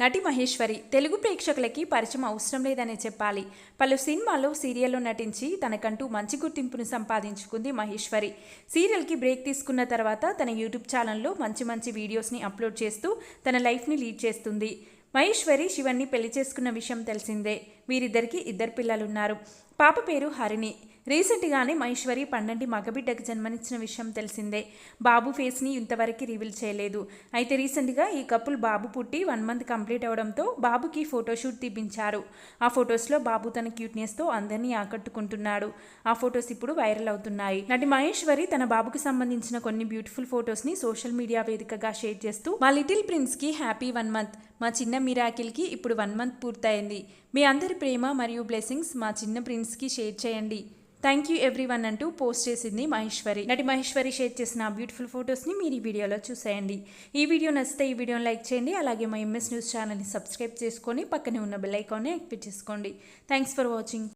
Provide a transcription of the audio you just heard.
నటి మహేశ్వరి తెలుగు ప్రేక్షకులకి పరిచయం అవసరం లేదనే చెప్పాలి. పలు సినిమాల్లో సీరియల్లో నటించి తనకంటూ మంచి గుర్తింపును సంపాదించుకుంది మహేశ్వరి. సీరియల్కి బ్రేక్ తీసుకున్న తర్వాత తన యూట్యూబ్ ఛానల్లో మంచి మంచి వీడియోస్ని అప్లోడ్ చేస్తూ తన లైఫ్ని లీడ్ చేస్తుంది. మహేశ్వరి శివన్ని పెళ్ళి చేసుకున్న విషయం తెలిసిందే. వీరిద్దరికి ఇద్దరు పిల్లలున్నారు. పాప పేరు హరిణి. రీసెంట్గానే మహేశ్వరి పండంటి మగబిడ్డకు జన్మనిచ్చిన విషయం తెలిసిందే. బాబు ఫేస్ని ఇంతవరకు రివీల్ చేయలేదు. అయితే రీసెంట్గా ఈ కపుల్ బాబు పుట్టి వన్ మంత్ కంప్లీట్ అవడంతో బాబుకి ఫోటోషూట్ తీపించారు. ఆ ఫొటోస్లో బాబు తన క్యూట్నెస్తో అందరినీ ఆకట్టుకుంటున్నాడు. ఆ ఫొటోస్ ఇప్పుడు వైరల్ అవుతున్నాయి. నటి మహేశ్వరి తన బాబుకు సంబంధించిన కొన్ని బ్యూటిఫుల్ ఫొటోస్ని సోషల్ మీడియా వేదికగా షేర్ చేస్తూ మా లిటిల్ ప్రిన్స్కి హ్యాపీ వన్ మంత్. మా చిన్న మిరాకిల్కి ఇప్పుడు వన్ మంత్ పూర్తయింది. మీ అందరి ప్రేమ మరియు బ్లెస్సింగ్స్ మా చిన్న ప్రిన్స్కి షేర్ చేయండి. థ్యాంక్ యూ ఎవ్రీ వన్ అంటూ పోస్ట్ చేసింది మహేశ్వరి. నటి మహేశ్వరి షేర్ చేసిన బ్యూటిఫుల్ ఫొటోస్ని మీరు ఈ వీడియోలో చూసేయండి. ఈ వీడియో నచ్చితే ఈ వీడియోని లైక్ చేయండి. అలాగే మా ఎంఎస్ న్యూస్ ఛానల్ని సబ్స్క్రైబ్ చేసుకొని పక్కనే ఉన్న బెల్ ఐకాన్ని యాక్టివేట్ చేసుకోండి. Thanks for watching